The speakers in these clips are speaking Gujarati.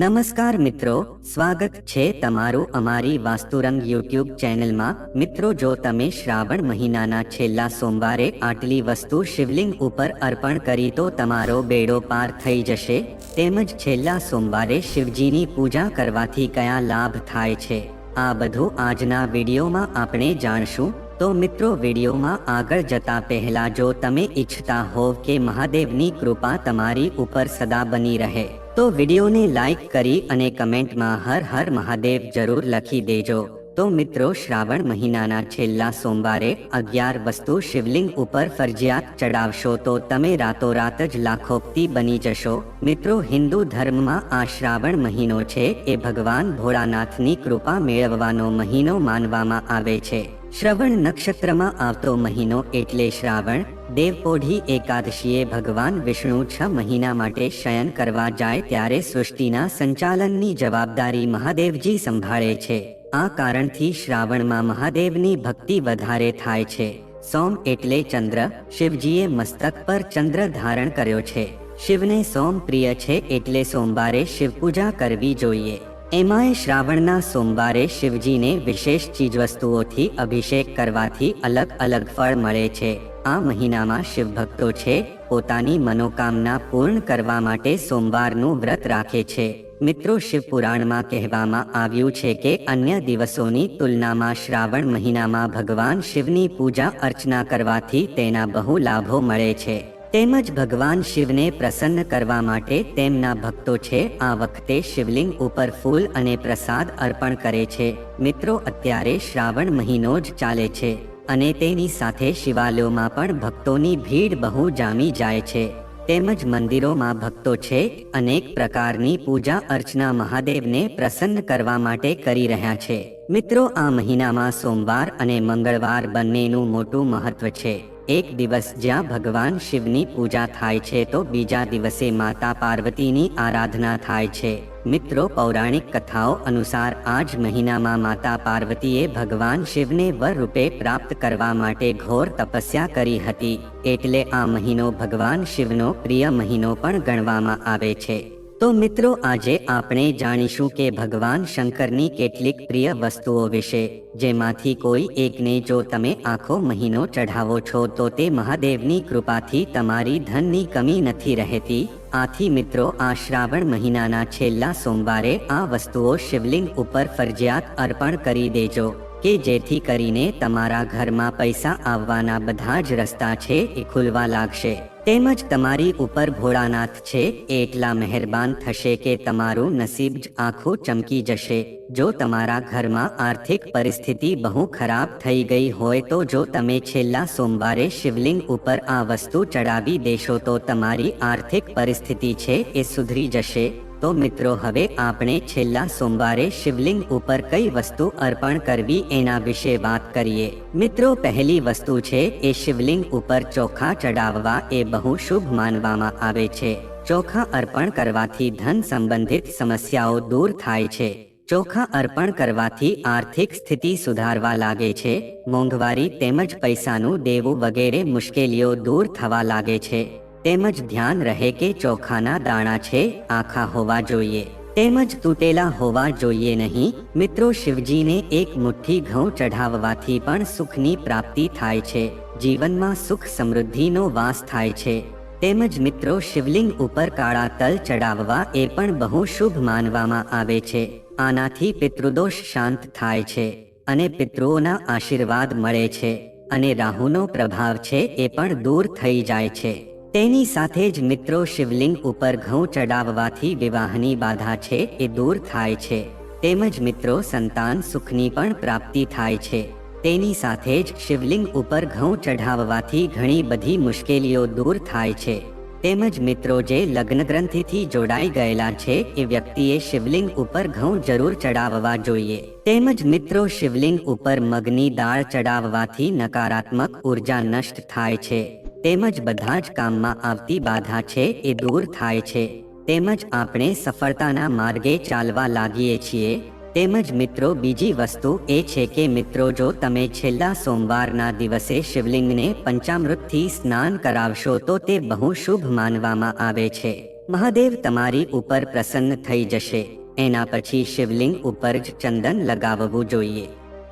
નમસ્કાર મિત્રો, સ્વાગત છે તમારું અમારી વાસ્તુરંગ યુટ્યુબ ચેનલમાં. મિત્રો, જો તમે શ્રાવણ મહિનાના છેલ્લા સોમવારે આટલી વસ્તુ શિવલિંગ ઉપર અર્પણ કરી તો તમારો બેડો પાર થઈ જશે. તેમજ છેલ્લા સોમવારે શિવજીની પૂજા કરવાથી કયા લાભ થાય છે? આ બધું આજના વિડીયોમાં આપણે જાણશું. તો મિત્રો, વિડીયોમાં આગળ જતા પહેલા જો તમે ઈચ્છતા હોવ કે મહાદેવની કૃપા તમારી ઉપર સદા બની રહે તો વિડીયોને લાઈક કરી અને કમેન્ટમાં હર હર મહાદેવ જરૂર લખી દેજો. તો મિત્રો, શ્રાવણ મહિનાના છેલ્લા સોમવારે અગિયાર વસ્તુ શિવલિંગ ઉપર ફરજિયાત ચડાવશો તો તમે રાતોરાત જ લાખોપતિ બની જશો. મિત્રો, હિન્દુ ધર્મમાં આ શ્રાવણ મહિનો છે એ ભગવાન ભોળાનાથની કૃપા મેળવવાનો મહિનો માનવામાં આવે છે. શ્રવણ નક્ષત્રમાં આવતો મહિનો એટલે શ્રાવણ દેવપોઢી એકાદશીએ ભગવાન વિષ્ણુ છ મહિના માટે શયન કરવા જાય ત્યારે સૃષ્ટિના સંચાલનની જવાબદારી મહાદેવજી સંભાળે છે. આ કારણથી શ્રાવણમાં મહાદેવની ભક્તિ વધારે થાય છે. સોમ એટલે ચંદ્ર, શિવજીએ મસ્તક પર ચંદ્ર ધારણ કર્યો છે. શિવને સોમ પ્રિય છે એટલે સોમવારે શિવપૂજા કરવી જોઈએ. એમાંય શ્રાવણના સોમવારે શિવજીને વિશેષ ચીજવસ્તુઓથી અભિષેક કરવાથી અલગ અલગ ફળ મળે છે. આ મહિનામાં શિવ ભક્તો છે, પોતાની મનોકામના પૂર્ણ કરવા માટે સોમવારનું વ્રત રાખે છે. મિત્રો, શિવ પુરાણમાં કહેવામાં આવ્યું છે કે અન્ય દિવસોની તુલનામાં શ્રાવણ મહિનામાં ભગવાન શિવની પૂજા અર્ચના કરવાથી તેના બહુ લાભો મળે છે. તેમજ ભગવાન શિવને પ્રસન્ન કરવા માટે તેમના ભક્તો છે, આ વખતે શિવલિંગ ઉપર ફૂલ અને પ્રસાદ અર્પણ કરે છે. મિત્રો, અત્યારે શ્રાવણ મહિનો જ ચાલે છે. અને તેની સાથે શિવાલયોમાં પણ ભક્તોની ભીડ બહુ જામી જાય છે. તેમજ મંદિરોમાં ભક્તો છે, અનેક પ્રકારની પૂજા અર્ચના મહાદેવને પ્રસન્ન કરવા માટે કરી રહ્યા છે. મિત્રો, આ મહિનામાં સોમવાર અને મંગળવાર બંનેનું મોટું મહત્વ છે. એક દિવસ જ્યાં ભગવાન શિવની પૂજા થાય છે તો બીજા દિવસે માતા પાર્વતીની આરાધના થાય છે. મિત્રો, પૌરાણિક કથાઓ અનુસાર આ જ મહિનામાં માતા પાર્વતીએ ભગવાન શિવને વર રૂપે પ્રાપ્ત કરવા માટે ઘોર તપસ્યા કરી હતી. એટલે આ મહિનો ભગવાન શિવનો પ્રિય મહિનો પણ ગણવામાં આવે છે. તો મિત્રો, આજે આપણે જાણીશું કે ભગવાન શંકરની કેટલીક પ્રિય વસ્તુઓ વિશે, જેમાંથી કોઈ એકને જો તમે આખો મહિનો ચઢાવો છો, તો તે મહાદેવની કૃપાથી તમારી ધનની કમી નથી રહેતી. આથી મિત્રો, આ શ્રાવણ મહિનાના છેલ્લા સોમવારે આ વસ્તુઓ શિવલિંગ ઉપર ફરજિયાત અર્પણ કરી દેજો, કે જેથી કરીને તમારા ઘરમાં પૈસા આવવાના બધા જ રસ્તા છે એ ખુલવા લાગશે. તેમજ તમારી ઉપર ભોળાનાથ છે, એટલા મહેરબાન થશે કે તમારું નસીબ જ આખું ચમકી જશે. જો તમારા ઘરમાં આર્થિક પરિસ્થિતિ બહુ ખરાબ થઈ ગઈ હોય તો જો તમે છેલ્લા સોમવારે શિવલિંગ ઉપર આ વસ્તુ ચડાવી દેશો તો તમારી આર્થિક પરિસ્થિતિ છે એ સુધરી જશે. તો મિત્રો, હવે આપણે છેલ્લા સોમવારે શિવલિંગ ઉપર કઈ વસ્તુ અર્પણ કરવી એના વિશે વાત કરીએ. મિત્રો, પહેલી વસ્તુ છે એ શિવલિંગ ઉપર ચોખા ચડાવવા એ બહુ શુભ માનવામાં આવે છે. ચોખા અર્પણ કરવાથી ધન સંબંધિત સમસ્યાઓ દૂર થાય છે. ચોખા અર્પણ કરવાથી આર્થિક સ્થિતિ સુધારવા લાગે છે. મોંઘવારી તેમજ પૈસાનું દેવું વગેરે મુશ્કેલીઓ દૂર થવા લાગે છે. તેમજ ધ્યાન રહે કે ચોખાના દાણા છે, આખા હોવા જોઈએ. તેમજ તૂટેલા હોવા જોઈએ નહીં. મિત્રો, શિવજીને એક મુઠ્ઠી ઘઉં ચઢાવવાથી પણ સુખની પ્રાપ્તિ થાય છે. જીવનમાં સુખ સમૃદ્ધિનો વાસ થાય છે. તેમજ મિત્રો, શિવલિંગ ઉપર કાળા તલ ચડાવવા એ પણ બહુ શુભ માનવામાં આવે છે. આનાથી પિતૃદોષ શાંત થાય છે અને પિતૃઓના આશીર્વાદ મળે છે અને રાહુનો પ્રભાવ છે એ પણ દૂર થઈ જાય છે. તેની સાથે જ મિત્રો શિવલિંગ ઉપર ઘઉં ચડાવવાથી વિવાહની બાધા છે એ દૂર થાય છે. તેમજ મિત્રો સંતાન સુખની પણ પ્રાપ્તિ થાય છે. તેની સાથે જ શિવલિંગ ઉપર ઘઉં ચઢાવવાથી ઘણી બધી મુશ્કેલીઓ દૂર થાય છે. તેમજ મિત્રો જે લગ્ન ગ્રંથિથી જોડાઈ ગયેલા છે એ વ્યક્તિએ શિવલિંગ ઉપર ઘઉં જરૂર ચડાવવા જોઈએ. તેમજ મિત્રો શિવલિંગ ઉપર મગની દાળ ચડાવવાથી નકારાત્મક ઊર્જા નષ્ટ થાય છે. તેમજ બધા જ કામમાં આવતી બાધા છે એ દૂર થાય છે. તેમજ આપણે સફળતાના માર્ગે ચાલવા લાગીએ છીએ. તેમજ મિત્રો, બીજી વસ્તુ એ છે કે મિત્રો, જો તમે છેલ્લા સોમવારના દિવસે શિવલિંગને પંચામૃતથી સ્નાન કરાવશો, તો તે બહુ શુભ માનવામાં આવે છે. મહાદેવ તમારી ઉપર પ્રસન્ન થઈ જશે. એના પછી શિવલિંગ ઉપર જ ચંદન લગાવવું જોઈએ.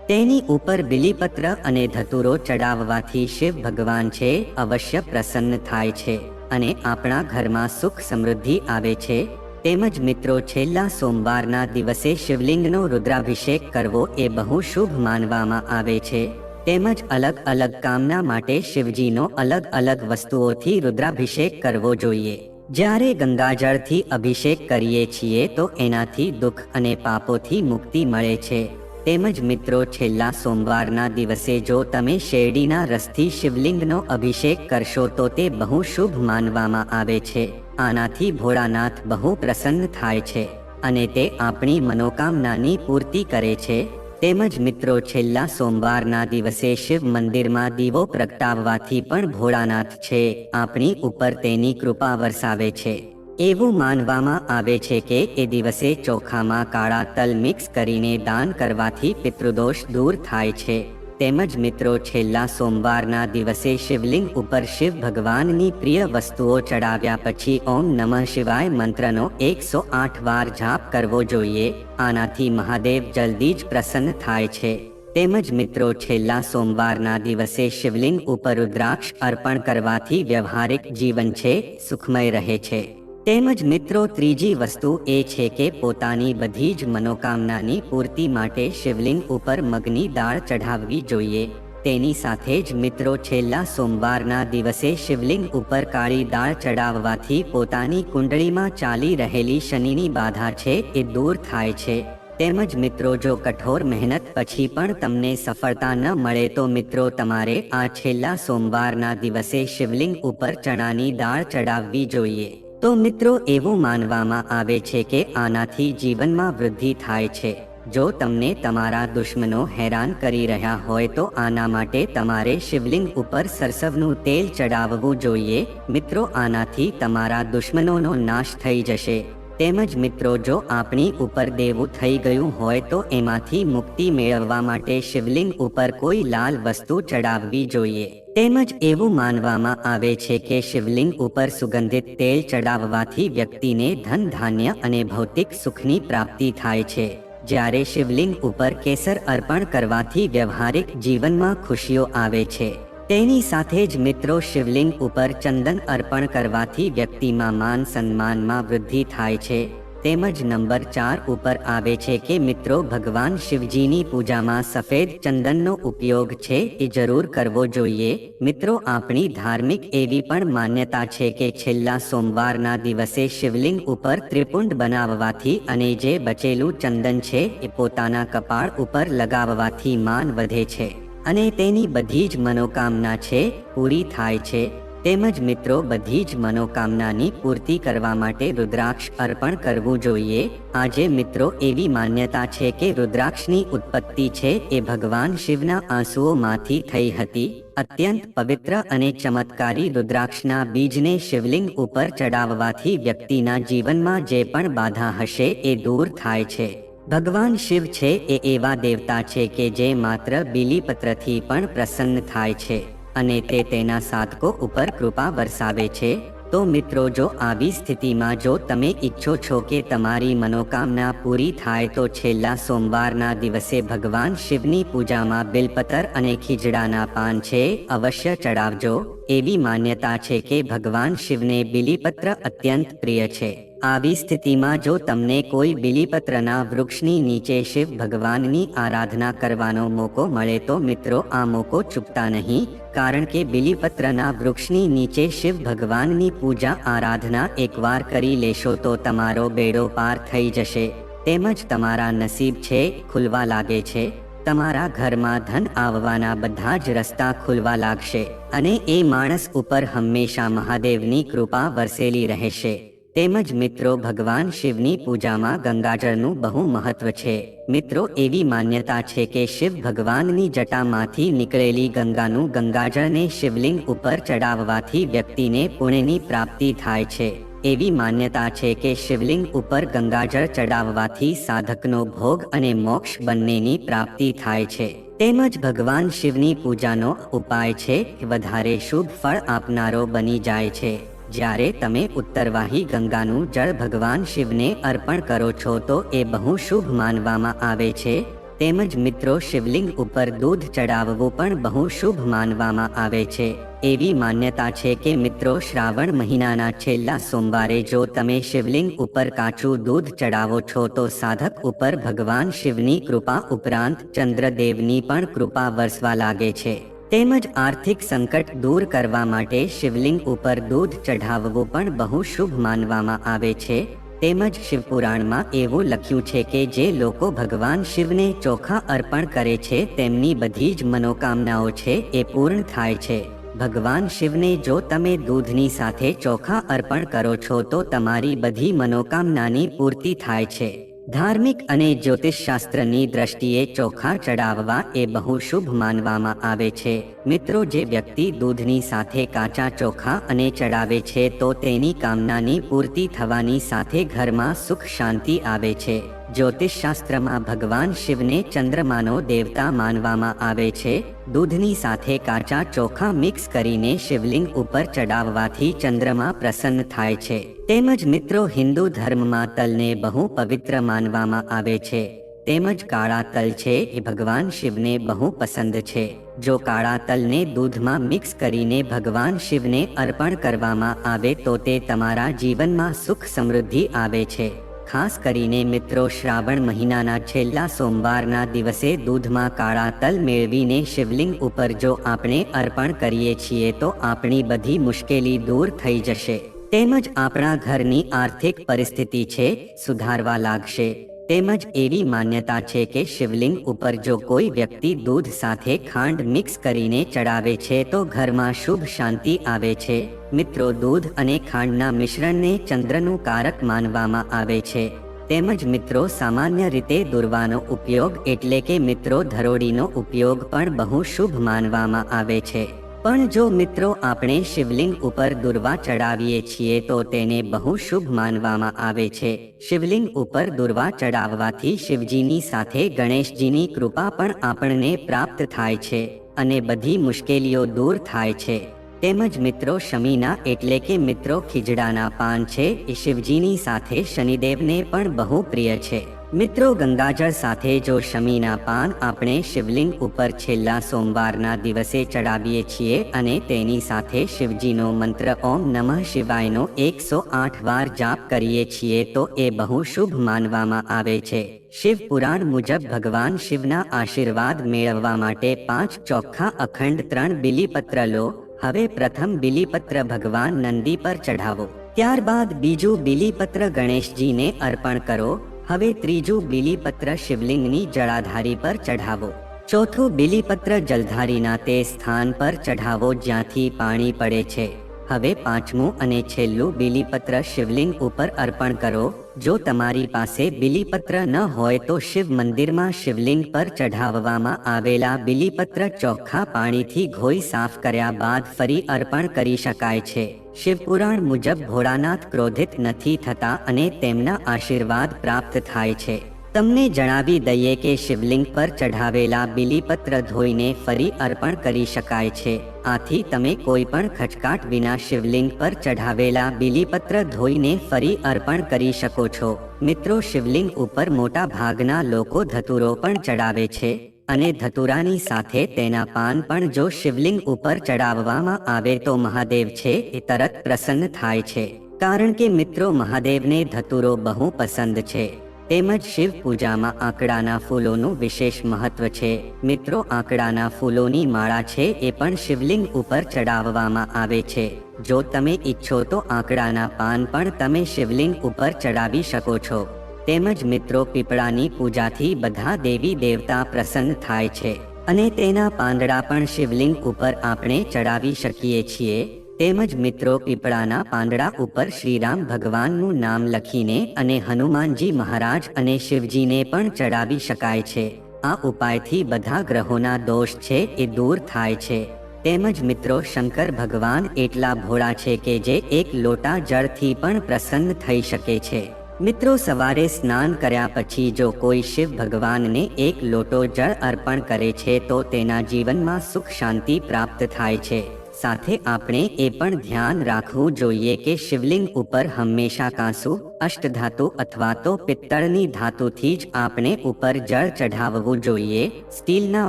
તેની ઉપર બિલીપત્ર અને ધતુરો ચડાવવાથી શિવ ભગવાન છે, અવશ્ય પ્રસન્ન થાય છે અને આપણા ઘરમાં સુખ સમૃદ્ધિ આવે છે. તેમજ મિત્રો, છેલ્લા સોમવારના દિવસે શિવલિંગનો રુદ્રાભિષેક કરવો એ બહુ શુભ માનવામાં આવે છે. તેમજ અલગ અલગ કામના માટે શિવજીનો અલગ અલગ વસ્તુઓથી રુદ્રાભિષેક કરવો જોઈએ. જ્યારે ગંગાજળથી અભિષેક કરીએ છીએ તો એનાથી દુઃખ અને પાપોથી મુક્તિ મળે છે. તેમજ મિત્રો, છેલ્લા સોમવારના દિવસે જો તમે શેરડીના રસથી શિવલિંગનો અભિષેક કરશો, તો તે બહુ શુભ માનવામાં આવે છે. આનાથી ભોળાનાથ બહુ પ્રસન્ન થાય છે અને તે આપણી મનોકામનાની પૂર્તિ કરે છે. તેમજ મિત્રો, છેલ્લા સોમવારના દિવસે શિવ મંદિરમાં દીવો પ્રગટાવવાથી પણ ભોળાનાથ છે. આપણી ઉપર તેની કૃપા વરસાવે છે. એવું માનવામાં આવે છે કે એ દિવસે ચોખામાં કાળા તલ મિક્સ કરીને દાન કરવાથી પિતૃદોષ દૂર થાય છે. તેમજ મિત્રો, છેલ્લા સોમવારના દિવસે શિવલિંગ ઉપર શિવ ભગવાનની પ્રિય વસ્તુઓ ચડાવ્યા પછી ઓમ નમઃ શિવાય મંત્રનો એકસો આઠ વાર જાપ કરવો જોઈએ. આનાથી મહાદેવ જલ્દી જ પ્રસન્ન થાય છે. તેમજ મિત્રો, છેલ્લા સોમવારના દિવસે શિવલિંગ ઉપર રુદ્રાક્ષ અર્પણ કરવાથી વ્યવહારિક જીવન છે, સુખમય રહે છે. તેમજ મિત્રો, ત્રીજી વસ્તુ એ છે કે પોતાની બધી જ મનોકામનાની પૂર્તિ માટે શિવલિંગ ઉપર મગની દાળ ચઢાવવી જોઈએ. તેની સાથે જ મિત્રો, છેલ્લા સોમવારના દિવસે શિવલિંગ ઉપર કાળી દાળ ચડાવવાથી પોતાની કુંડળીમાં ચાલી રહેલી શનિની બાધા છે એ દૂર થાય છે. તેમજ મિત્રો, જો કઠોર મહેનત પછી પણ તમને સફળતા ન મળે તો મિત્રો, તમારે આ છેલ્લા સોમવારના દિવસે શિવલિંગ ઉપર ચણાની દાળ ચડાવવી જોઈએ. તો મિત્રો એવું માનવામાં આવે છે કે આનાથી જીવનમાં વૃદ્ધિ થાય છે. જો તમને તમારા દુશ્મનો હેરાન કરી રહ્યા હોય તો આના માટે તમારે શિવલિંગ ઉપર સરસવનું તેલ ચડાવવું જોઈએ. મિત્રો આનાથી તમારા દુશ્મનોનો નાશ થઈ જશે. તેમજ મિત્રો, જો આપણી ઉપર દેવું થઈ ગયું હોય તો એમાંથી મુક્તિ મેળવવા માટે શિવલિંગ ઉપર કોઈ લાલ વસ્તુ ચડાવવી જોઈએ. તેમજ એવું માનવામાં આવે છે કે શિવલિંગ ઉપર સુગંધિત તેલ ચડાવવાથી વ્યક્તિને ધન, ધાન્ય અને ભૌતિક સુખની પ્રાપ્તિ થાય છે. જ્યારે શિવલિંગ ઉપર કેસર અર્પણ કરવાથી વ્યવહારિક જીવનમાં ખુશીઓ આવે છે. તેની સાથે જ મિત્રો શિવલિંગ ઉપર ચંદન અર્પણ કરવાથી વ્યક્તિમાં માન સન્માનમાં વૃદ્ધિ થાય છે. તેમજ નંબર ચાર ઉપર આવે છે કે મિત્રો ભગવાન શિવજીની પૂજામાં સફેદ ચંદનનો ઉપયોગ છે એ જરૂર કરવો જોઈએ. મિત્રો આપણી ધાર્મિક એવી પણ માન્યતા છે કે છેલ્લા સોમવારના દિવસે શિવલિંગ ઉપર ત્રિપુંડ બનાવવાથી અને જે બચેલું ચંદન છે એ પોતાના કપાળ ઉપર લગાવવાથી માન વધે છે. અને તેની બધી જ મનોકામના છે, પૂરી થાય છે. તેમજ મિત્રો, બધી જ મનોકામનાની પૂર્તિ કરવા માટે રુદ્રાક્ષ અર્પણ કરવું જોઈએ. આજે મિત્રો, એવી માન્યતા છે કે રુદ્રાક્ષની ઉત્પત્તિ છે એ ભગવાન શિવના આંસુઓમાંથી થઈ હતી. અત્યંત પવિત્ર અને ચમત્કારી રુદ્રાક્ષના બીજને શિવલિંગ ઉપર ચડાવવાથી વ્યક્તિના જીવનમાં જે પણ બાધા હશે એ દૂર થાય છે. ભગવાન શિવ છે એ એવા દેવતા છે કે જે માત્ર બીલીપત્રથી પણ પ્રસન્ન થાય છે અને તે તેના સાધકો ઉપર કૃપા વરસાવે છે. તો મિત્રો, જો આવી સ્થિતિમાં જો તમે ઈચ્છો છો કે તમારી મનોકામના પૂરી થાય, તો છેલ્લા સોમવારના દિવસે ભગવાન શિવની પૂજામાં બિલપતર અને ખીજડાના પાન છે, અવશ્ય ચડાવજો. એવી માન્યતા છે કે ભગવાન શિવને બિલીપત્ર અત્યંત પ્રિય છે. આવી સ્થિતિમાં જો તમને કોઈ બિલીપત્રના વૃક્ષની નીચે શિવ ભગવાનની આરાધના કરવાનો મોકો મળે તો મિત્રો આ મોકો ચૂકતા નહીં, કારણ કે બિલીપત્રના વૃક્ષની નીચે શિવ ભગવાનની પૂજા આરાધના એકવાર કરી લેશો તો તમારો બેડો પાર થઈ જશે. તેમજ તમારા નસીબ છે, ખુલવા લાગે છે. તમારા ઘરમાં ધન આવવાના બધા જ રસ્તા ખુલવા લાગશે. અને એ માણસ ઉપર હંમેશા મહાદેવની કૃપા વરસેલી રહેશે. તેમજ મિત્રો, ભગવાન શિવની પૂજામાં ગંગાજળનું બહુ મહત્વ છે. મિત્રો, એવી માન્યતા છે કે શિવ ભગવાનની જટામાંથી નીકળેલી ગંગાનું ગંગાજળને શિવલિંગ ઉપર ચડાવવાથી વ્યક્તિને પુણ્યની પ્રાપ્તિ થાય છે. એવી માન્યતા છે કે શિવલિંગ ઉપર ગંગાજળ ચડાવવાથી સાધકનો ભોગ અને મોક્ષ બંનેની પ્રાપ્તિ થાય છે. તેમજ ભગવાન શિવની પૂજાનો ઉપાય છે વધારે શુભ ફળ આપનારો બની જાય છે. જ્યારે તમે ઉત્તરવાહી ગંગાનું જળ ભગવાન શિવને અર્પણ કરો છો તો એ બહુ શુભ માનવામાં આવે છે. તેમજ મિત્રો, શિવલિંગ ઉપર દૂધ ચડાવવું પણ બહુ શુભ માનવામાં આવે છે. એવી માન્યતા છે કે મિત્રો, શ્રાવણ મહિનાના છેલ્લા સોમવારે જો તમે શિવલિંગ ઉપર કાચું દૂધ ચડાવો છો તો સાધક ઉપર ભગવાન શિવની કૃપા ઉપરાંત ચંદ્રદેવની પણ કૃપા વરસવા લાગે છે. તેમજ આર્થિક સંકટ દૂર કરવા માટે શિવલિંગ ઉપર દૂધ ચઢાવવું પણ બહુ શુભ માનવામાં આવે છે. તેમજ શિવપુરાણમાં એવું લખ્યું છે કે જે લોકો ભગવાન શિવને ચોખા અર્પણ કરે છે, તેમની બધી જ મનોકામનાઓ છે એ પૂર્ણ થાય છે. ભગવાન શિવને જો તમે દૂધની સાથે ચોખા અર્પણ કરો છો તો તમારી બધી મનોકામનાની પૂર્તિ થાય છે. ધાર્મિક અને જ્યોતિષશાસ્ત્રની દ્રષ્ટિએ ચોખા ચડાવવા એ બહુ શુભ માનવામાં આવે છે. મિત્રો, જે વ્યક્તિ દૂધની સાથે કાચા ચોખા અને ચડાવે છે, તો તેની કામનાની પૂર્તિ થવાની સાથે ઘરમાં સુખ શાંતિ આવે છે. જ્યોતિષશાસ્ત્રમાં ભગવાન શિવને ચંદ્રમાનો દેવતા માનવામાં આવે છે. દૂધની સાથે કાચા ચોખા મિક્સ કરીને શિવલિંગ ઉપર ચડાવવાથી ચંદ્રમા પ્રસન્ન થાય છે. તેમજ મિત્રો હિન્દુ ધર્મમાં તલને બહુ પવિત્ર માનવામાં આવે છે. તેમજ કાળા તલ છે એ ભગવાન શિવને બહુ પસંદ છે. જો કાળા તલને દૂધમાં મિક્સ કરીને ભગવાન શિવને અર્પણ કરવામાં આવે તો તે તમારા જીવનમાં સુખ સમૃદ્ધિ આવે છે. ખાસ કરીને મિત્રો, શ્રાવણ મહિનાના છેલ્લા સોમવારના દિવસે દૂધમાં કાળા તલ મેળવીને શિવલિંગ ઉપર જો આપણે અર્પણ કરીએ છીએ તો આપણી બધી મુશ્કેલી દૂર થઈ જશે. તેમજ આપણા ઘરની આર્થિક પરિસ્થિતિ છે, સુધારવા લાગશે. તેમજ એવી માન્યતા છે કે શિવલિંગ ઉપર જો કોઈ વ્યક્તિ દૂધ સાથે ખાંડ મિક્સ કરીને ચડાવે છે તો ઘરમાં શુભ શાંતિ આવે છે. મિત્રો, દૂધ અને ખાંડના મિશ્રણને ચંદ્રનું કારક માનવામાં આવે છે. તેમજ મિત્રો, સામાન્ય રીતે દુર્વાનો ઉપયોગ એટલે કે મિત્રો ધરોડીનો ઉપયોગ પણ બહુ શુભ માનવામાં આવે છે. પણ જો મિત્રો આપણે શિવલિંગ ઉપર દુર્વા ચડાવીએ છીએ તો તેને બહુ શુભ માનવામાં આવે છે. શિવલિંગ ઉપર દુર્વા ચડાવવાથી શિવજીની સાથે ગણેશજીની કૃપા પણ આપણને પ્રાપ્ત થાય છે અને બધી મુશ્કેલીઓ દૂર થાય છે. તેમજ મિત્રો શમીના એટલે કે મિત્રો ખીજડાના પાન છે એ શિવજીની સાથે શનિદેવને પણ બહુ પ્રિય છે. મિત્રો, ગંગાજળ સાથે જો શમીના પાન આપણે શિવલિંગ ઉપર છેલ્લા સોમવારના દિવસે ચડાવીએ છીએ અને તેની સાથે શિવજીનો મંત્ર ઓમ નમઃ શિવાયનો એકસો આઠ વાર જાપ કરીએ છીએ, તો એ બહુ શુભ માનવામાં આવે છે. શિવ પુરાણ મુજબ ભગવાન શિવના આશીર્વાદ મેળવવા માટે પાંચ ચોખ્ખા અખંડ ત્રણ બિલીપત્ર લો. હવે પ્રથમ બિલીપત્ર ભગવાન નંદી પર ચઢાવો. ત્યારબાદ બીજું બિલીપત્ર ગણેશજીને અર્પણ કરો. હવે ત્રીજું બિલીપત્ર શિવલિંગની જળાધારી પર ચઢાવો. ચોથું બિલીપત્ર જલધારીના તે સ્થાન પર ચઢાવો જ્યાંથી પાણી પડે છે. હવે પાંચમું અને છેલ્લું બિલીપત્ર શિવલિંગ ઉપર અર્પણ કરો. જો તમારી પાસે બિલીપત્ર ન હોય તો શિવ મંદિરમાં શિવલિંગ પર ચઢાવવામાં આવેલા બિલીપત્ર ચોખ્ખા પાણીથી ઘોઈ સાફ કર્યા બાદ ફરી અર્પણ કરી શકાય છે. શિવપુરાણ મુજબ ભોળાનાથ ક્રોધિત નથી થતા અને તેમના આશીર્વાદ પ્રાપ્ત થાય છે. તમને જણાવી દઈએ કે શિવલિંગ પર ચઢાવેલા બિલીપત્ર ધોઈને ફરી અર્પણ કરી શકાય છે. આથી તમે કોઈ પણ ખચકાટ વિના શિવલિંગ પર ચઢાવેલા બિલીપત્ર ધોઈને ફરી અર્પણ કરી શકો છો. મિત્રો, શિવલિંગ ઉપર મોટા ભાગના લોકો ધતુરો પણ ચડાવે છે. અને ધતુરાની સાથે તેના પાન પણ જો શિવલિંગ ઉપર ચડાવવામાં આવે તો મહાદેવ છે એ તરત પ્રસન્ન થાય છે. કારણ કે મિત્રો મહાદેવને ધતુરો બહુ પસંદ છે. તેમજ શિવ પૂજામાં આંકડાના ફૂલોનું વિશેષ મહત્વ છે. મિત્રો આંકડાના ફૂલોની માળા છે એ પણ શિવલિંગ ઉપર ચડાવવામાં આવે છે. જો તમે ઈચ્છો તો આંકડાના પાન પણ તમે શિવલિંગ ઉપર ચડાવી શકો છો. તેમજ મિત્રો પીપળાની પૂજાથી બધા દેવી દેવતા પ્રસન્ન થાય છે. અને તેના પાંદડા પણ શિવલિંગ ઉપર આપણે ચડાવી શકીએ છીએ. તેમજ મિત્રો પીપળાના પાંદડા ઉપર શ્રીરામ ભગવાનનું નામ લખીને અને હનુમાનજી મહારાજ અને શિવજીને પણ ચડાવી શકાય છે. આ ઉપાયથી બધા ગ્રહોના દોષ છે એ દૂર થાય છે. તેમજ મિત્રો શંકર ભગવાન એટલા ભોળા છે કે જે એક લોટા જળથી પણ પ્રસન્ન થઈ શકે છે. મિત્રો, સવારે સ્નાન કર્યા પછી જો કોઈ શિવ ભગવાનને એક લોટો જળ અર્પણ કરે છે, તો તેના જીવનમાં સુખ શાંતિ પ્રાપ્ત થાય છે. સાથે આપણે એ પણ ધ્યાન રાખવું જોઈએ કે શિવલિંગ ઉપર હંમેશા કાંસુ, અષ્ટધાતુ અથવા તો પિત્તળની ધાતુથી જ આપણે ઉપર જળ ચઢાવવું જોઈએ. સ્ટીલના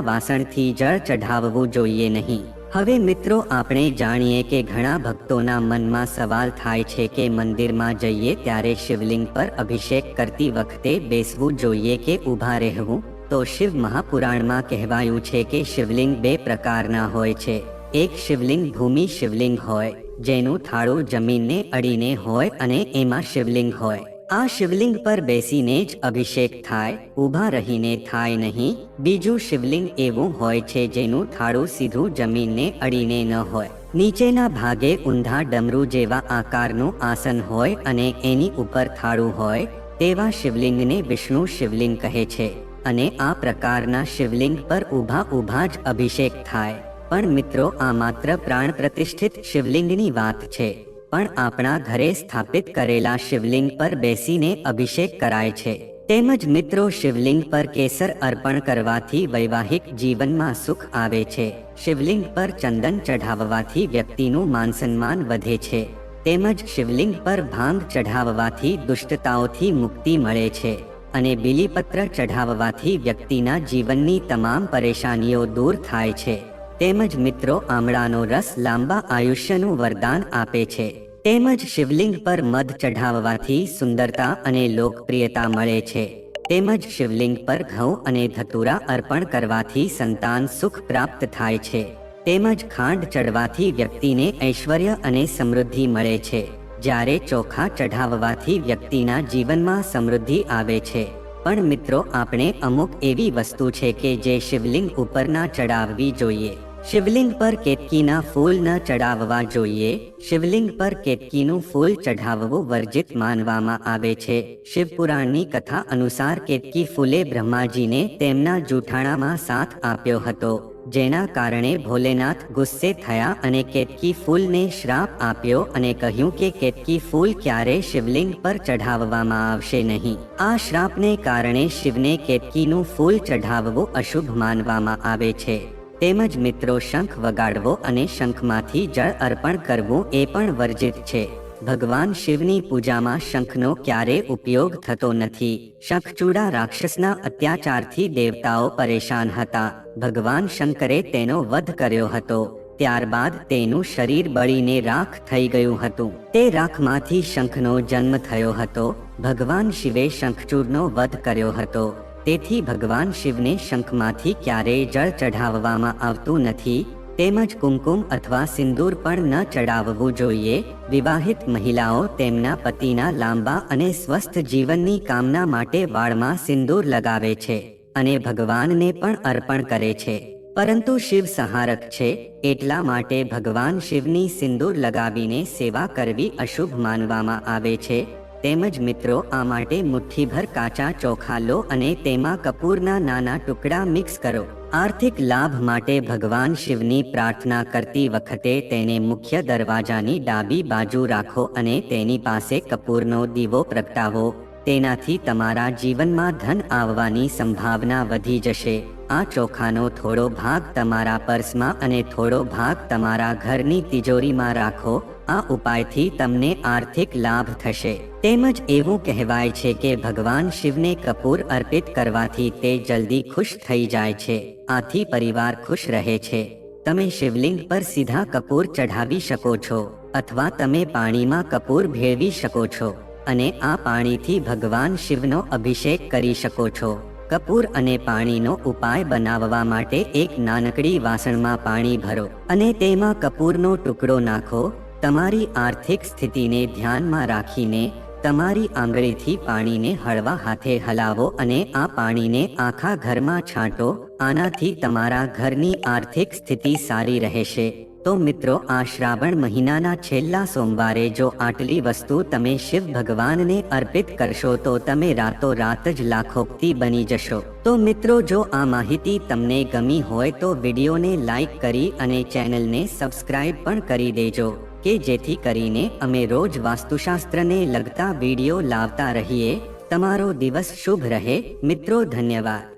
વાસણથી જળ ચઢાવવું જોઈએ નહીં. હવે મિત્રો, આપણે જાણીએ કે ઘણા ભક્તોના મનમાં સવાલ થાય છે કે મંદિરમાં જઈએ ત્યારે શિવલિંગ પર અભિષેક કરતી વખતે બેસવું જોઈએ કે ઊભા રહેવું? તો શિવ મહાપુરાણમાં કહેવાયું છે કે શિવલિંગ બે પ્રકારના હોય છે. એક શિવલિંગ ભૂમિ શિવલિંગ હોય, જેનું થાળું જમીનને અડીને હોય અને એમાં શિવલિંગ હોય. આ શિવલિંગ પર બેસીને જ અભિષેક થાય, ઊભા રહીને થાય નહીં, બીજું શિવલિંગ એવું હોય છે જેનું થાળું સીધું જમીનને અડીને ન હોય. નીચેના ભાગે ઊંધા ડમરૂ જેવા આકારનું આસન હોય અને એની ઉપર થાળું હોય, તેવા શિવલિંગને વિષ્ણુ શિવલિંગ કહે છે. અને આ પ્રકારના શિવલિંગ પર ઊભા ઊભા જ અભિષેક થાય. પણ મિત્રો, આ માત્ર પ્રાણ પ્રતિષ્ઠિત શિવલિંગની વાત છે. પણ આપણા ઘરે સ્થાપિત કરેલા શિવલિંગ પર બેસીને અભિષેક કરાય છે. તેમજ મિત્રો શિવલિંગ પર કેસર અર્પણ કરવાથી વૈવાહિક જીવનમાં સુખ આવે છે. શિવલિંગ પર ચંદન ચઢાવવાથી વ્યક્તિનું માન સન્માન વધે છે. તેમજ શિવલિંગ પર ભાંગ ચઢાવવાથી દુષ્ટતાઓથી મુક્તિ મળે છે. અને બિલીપત્ર ચઢાવવાથી વ્યક્તિના જીવનની તમામ પરેશાનીઓ દૂર થાય છે. તેમજ મિત્રો આમળાનો રસ લાંબા આયુષ્યનું વરદાન આપે છે. તેમજ શિવલિંગ પર મધ ચઢાવવાથી સુંદરતા અને લોકપ્રિયતા મળે છે. તેમજ શિવલિંગ પર ઘઉં અને ધતુરા અર્પણ કરવાથી સંતાન સુખ પ્રાપ્ત થાય છે. તેમજ ખાંડ ચડવાથી વ્યક્તિને ઐશ્વર્ય અને સમૃદ્ધિ મળે છે. જ્યારે ચોખા ચઢાવવાથી વ્યક્તિના જીવનમાં સમૃદ્ધિ આવે છે. પણ મિત્રો, આપણે અમુક એવી વસ્તુ છે કે જે શિવલિંગ ઉપર ના ચડાવવી જોઈએ. શિવલિંગ પર કેતકીના ફૂલ ન ચડાવવા જોઈએ. શિવલિંગ પર કેતકીનું ફૂલ ચઢાવવું વર્જિત માનવામાં આવે છે. શિવપુરાણની કથા અનુસાર કેતકી ફૂલે બ્રહ્માજીને તેમના જૂઠાણામાં સાથ આપ્યો હતો. જેના કારણે ભોલેનાથ ગુસ્સે થયા અને કેતકી ફૂલને શ્રાપ આપ્યો અને કહ્યું કે કેતકી ફૂલ ક્યારે શિવલિંગ પર ચઢાવવામાં આવશે નહીં. આ શ્રાપને કારણે શિવને કેતકીનું ફૂલ ચઢાવવું અશુભ માનવામાં આવે છે. તેમજ મિત્રો શંખ વગાડવો અને શંખમાંથી જળ અર્પણ કરવું એ પણ વર્જિત છે. ભગવાન શિવની પૂજામાં શંખનો ક્યારે ઉપયોગ થતો નથી. શંખચૂડા રાક્ષસના અત્યાચારથી દેવતાઓ પરેશાન હતા. ભગવાન શંકરે તેનો વધ કર્યો હતો. ત્યારબાદ તેનું શરીર બળીને રાખ થઈ ગયું હતું. તે રાખમાંથી શંખનો જન્મ થયો હતો. ભગવાન શિવે શંખચૂડનો વધ કર્યો હતો. તેથી ભગવાન શિવને શંખમાંથી ક્યારેય જળ ચઢાવવામાં આવતું નથી, તેમજ કુમકુમ અથવા સિંદૂર પણ ન ચડાવવું જોઈએ. વિવાહિત મહિલાઓ તેમના પતિના લાંબા અને સ્વસ્થ જીવનની કામના માટે વાળમાં સિંદૂર લગાવે છે અને ભગવાનને પણ અર્પણ કરે છે. પરંતુ શિવ સહારક છે, એટલા માટે ભગવાન શિવની સિંદૂર લગાવીને સેવા કરવી અશુભ માનવામાં આવે છે. તેમજ મિત્રો, આ માટે મુઠ્ઠીભર કાચા ચોખા લો અને તેમાં કપૂરના નાના ટુકડા મિક્સ કરો. આર્થિક લાભ માટે ભગવાન શિવની પ્રાર્થના કરતી વખતે તેને મુખ્ય દરવાજાની ડાબી બાજુ રાખો અને તેની પાસે કપૂરનો દીવો પ્રગટાવો. તેનાથી તમારા જીવનમાં ધન આવવાની સંભાવના વધી જશે. આ ચોખાનો થોડો ભાગ તમારા પર્સમાં અને થોડો ભાગ તમારા ઘરની તિજોરીમાં રાખો. આ ઉપાયથી તમને આર્થિક લાભ થશે. તેમજ એવું કહેવાય છે કે ભગવાન શિવને કપૂર અર્પિત કરવાથી તે જલ્દી ખુશ થઈ જાય છે. આથી પરિવાર ખુશ રહે છે. તમે શિવલિંગ પર સીધા કપૂર ચઢાવી શકો છો. અથવા તમે પાણીમાં કપૂર ભેળવી શકો છો. અને આ પાણીથી ભગવાન શિવનો અભિષેક કરી શકો છો. કપૂર અને પાણીનો ઉપાય બનાવવા માટે એક નાનકડી વાસણમાં પાણી ભરો અને તેમાં કપૂરનો ટુકડો નાખો. તમારી આર્થિક સ્થિતિને ધ્યાનમાં રાખીને તમારી આંગળીથી પાણીને હળવા હાથે હલાવો અને આ પાણીને આખા ઘરમાં છાંટો. આનાથી તમારા ઘરની આર્થિક સ્થિતિ સારી રહેશે. તો મિત્રો, આ શ્રાવણ મહિનાના છેલ્લા સોમવારે જો આટલી વસ્તુ તમે શિવ ભગવાનને અર્પિત કરશો તો તમે રાતો રાત જ લાખોક્તિ બની જશો. તો મિત્રો, જો આ માહિતી તમને ગમી હોય તો વિડીયોને લાઈક કરી અને ચેનલને સબસ્ક્રાઇબ પણ કરી દેજો, કે જેથી કરીને અમે રોજ વાસ્તુશાસ્ત્રને લગતા વીડિયો લાવતા રહીએ. તમારો દિવસ શુભ રહે. મિત્રો, ધન્યવાદ.